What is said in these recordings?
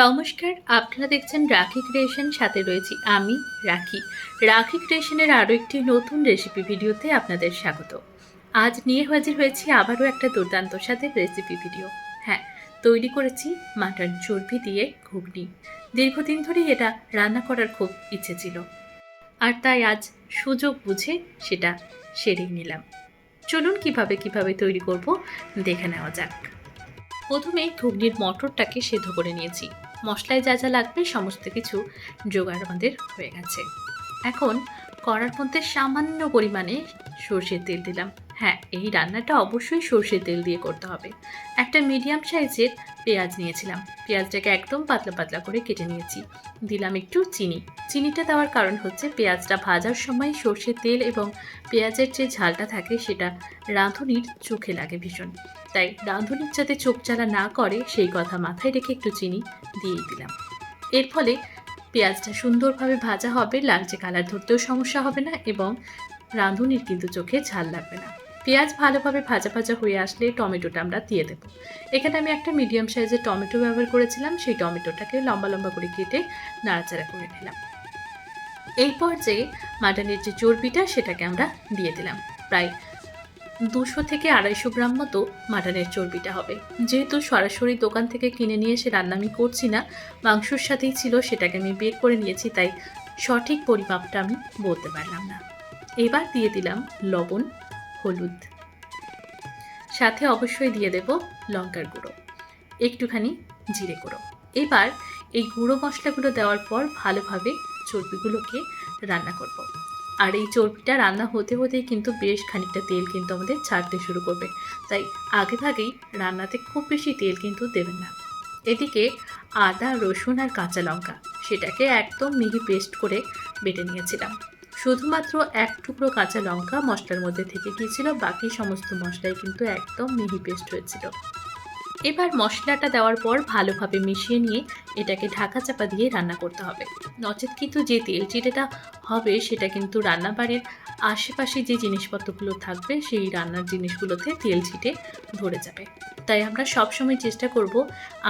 নমস্কার, আপনারা দেখছেন রাখি ক্রিয়েশন, সাথে রয়েছি আমি, রাখি। রাখি ক্রিয়েশনের আরও একটি নতুন রেসিপি ভিডিওতে আপনাদের স্বাগত। আজ নিয়ে হাজির হয়েছি আবারও একটা দুর্দান্ত সাথে রেসিপি ভিডিও। হ্যাঁ তৈরি করেছি মাটন চর্বি দিয়ে ঘুগনি। দীর্ঘদিন ধরেই এটা রান্না করার খুব ইচ্ছে ছিল। আর তাই আজ সুযোগ বুঝে সেটা সেরেই নিলাম। চলুন কীভাবে কীভাবে তৈরি করব, দেখে নেওয়া যাক। প্রথমে ঘুগনির মটরটাকে সেদ্ধ করে নিয়েছি। মশলায় যা যা লাগবে সমস্ত কিছু জোগাড় আমাদের হয়ে গেছে। এখন কড়ার মধ্যে সামান্য পরিমাণে সর্ষের তেল দিলাম। হ্যাঁ এই রান্নাটা অবশ্যই সর্ষের তেল দিয়ে করতে হবে। একটা মিডিয়াম সাইজের পেঁয়াজ নিয়েছিলাম। পেঁয়াজটাকে একদম পাতলা পাতলা করে কেটে নিয়েছি। দিলাম একটু চিনি। চিনিটা দেওয়ার কারণ হচ্ছে পেঁয়াজটা ভাজার সময় সর্ষের তেল এবং পেঁয়াজের যে ঝালটা থাকে সেটা রাঁধুনির চোখে লাগে ভীষণ। তাই রাঁধুনির যাতে চোখ জ্বালা না করে সেই কথা মাথায় রেখে একটু চিনি দিয়ে দিলাম। এর ফলে পেঁয়াজটা সুন্দরভাবে ভাজা হবে লালচে কালার ধরতেও সমস্যা হবে না এবং রাঁধুনির কিন্তু চোখে ঝাল লাগবে না। পেঁয়াজ ভালোভাবে ভাজা ভাজা হয়ে আসলে টমেটোটা আমরা দিয়ে দেবো। এখানে আমি একটা মিডিয়াম সাইজের টমেটো ব্যবহার করেছিলাম, সেই টমেটোটাকে লম্বা লম্বা করে কেটে নাড়াচাড়া করে নিলাম। এই পর্যায়ে মাটনের যে চর্বিটা, সেটাকে আমরা দিয়ে দিলাম। প্রায় দুশো থেকে আড়াইশো গ্রাম মতো মাটনের চর্বিটা হবে। যেহেতু সরাসরি দোকান থেকে কিনে নিয়ে এসে রান্না আমি করছি না, মাংসর সাথেই ছিল, সেটাকে আমি বের করে নিয়েছি, তাই সঠিক পরিমাপটা আমি বলতে পারলাম না। এবার দিয়ে দিলাম লবণ। হলুদ। সাথে অবশ্যই দিয়ে দেব লঙ্কার গুঁড়ো। একটুখানি জিরে গুঁড়ো। এবার এই গুঁড়ো মশলাগুলো দেওয়ার পর ভালোভাবে চর্বিগুলোকে রান্না করব। আর এই চর্বিটা রান্না হতে হতেই কিন্তু বেশ খানিকটা তেল কিন্তু আমাদের ছাড়তে শুরু করবে। তাই আগে ভাগেই রান্নাতে খুব বেশি তেল কিন্তু দেবেন না। এদিকে আদা, রসুন আর কাঁচা লঙ্কা, সেটাকে একদম মিহি পেস্ট করে বেটে নিয়েছিলাম। শুধুমাত্র এক টুকরো কাঁচা লঙ্কা মশলার মধ্যে থেকে গিয়েছিল, বাকি সমস্ত মশলাই কিন্তু একদম মিহি পেস্ট হয়েছিল। এবার মশলাটা দেওয়ার পর ভালোভাবে মিশিয়ে নিয়ে এটাকে ঢাকা চাপা দিয়ে রান্না করতে হবে। নচেত কিন্তু যে তেল চিটেটা হবে সেটা কিন্তু রান্নাবাড়ির আশেপাশে যে জিনিসপত্রগুলো থাকবে সেই রান্নার জিনিসগুলোতে তেল ছিটে ধরে যাবে। তাই আমরা সবসময় চেষ্টা করব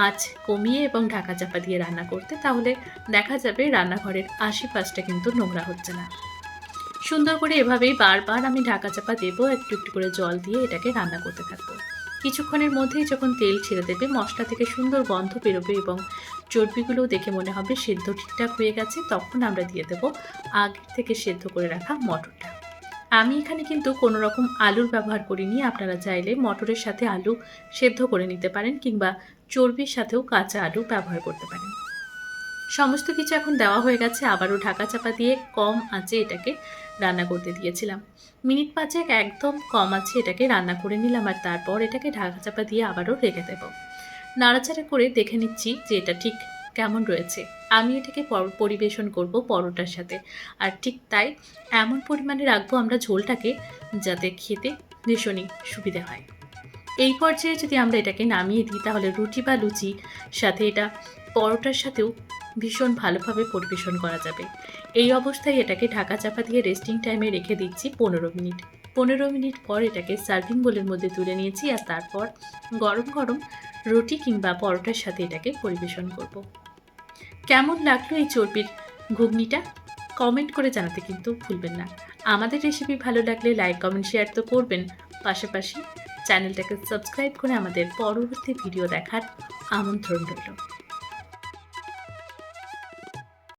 আজ কমিয়ে এবং ঢাকা চাপা দিয়ে রান্না করতে। তাহলে দেখা যাবে রান্নাঘরের আশেপাশটা কিন্তু নোংরা হচ্ছে না। সুন্দর করে এভাবেই বারবার আমি ঢাকা চাপা দেবো, একটু একটু করে জল দিয়ে এটাকে রান্না করতে থাকব। কিছুক্ষণের মধ্যেই যখন তেল ছেড়ে দেবে, মশলা থেকে সুন্দর গন্ধ বেরোবে এবং চর্বিগুলোও দেখে মনে হবে সেদ্ধ ঠিকঠাক হয়ে গেছে, তখন আমরা দিয়ে দেবো আগের থেকে সেদ্ধ করে রাখা মটরটা। আমি এখানে কিন্তু কোনো রকম আলুর ব্যবহার করিনি, আপনারা চাইলে মটরের সাথে আলু সেদ্ধ করে নিতে পারেন কিংবা চর্বির সাথেও কাঁচা আলু ব্যবহার করতে পারেন। সমস্ত কিছু এখন দেওয়া হয়ে গেছে, আবারও ঢাকা চাপা দিয়ে কম আঁচে এটাকে রান্না করতে দিয়েছিলাম। মিনিট পাঁচেক একদম কম আছে এটাকে রান্না করে নিলাম আর তারপর এটাকে ঢাকা চাপা দিয়ে আবারও রেখে দেবো। নাড়াচাড়া করে দেখে নিচ্ছি যে এটা ঠিক কেমন রয়েছে। আমি এটাকে পর- পরিবেশন করব পরোটার সাথে। আর ঠিক তাই এমন পরিমাণে রাখব আমরা ঝোলটাকে যাতে খেতে ভীষণই সুবিধা হয়। এই পর্যায়ে যদি আমরা এটাকে নামিয়ে দিই তাহলে রুটি বা লুচি সাথে এটা পরোটার সাথেও ভীষণ ভালোভাবে পরিবেশন করা যাবে। এই অবস্থায় এটাকে ঢাকা চাপা দিয়ে রেস্টিং টাইমে রেখে দিচ্ছি পনেরো মিনিট। পনেরো মিনিট পর এটাকে সার্ভিং বোলের মধ্যে তুলে নিয়েছি আর তারপর গরম গরম রুটি কিংবা পরোটার সাথে এটাকে পরিবেশন করব। কেমন লাগল এই চর্বির ঘুগনিটা? কমেন্ট করে জানাতে কিন্তু ভুলবেন না। আমাদের রেসিপি ভালো লাগলে লাইক কমেন্ট শেয়ার তো করবেন। পাশাপাশি চ্যানেলটাকে সাবস্ক্রাইব করে আমাদের পরবর্তী ভিডিও দেখার আমন্ত্রণ রইল।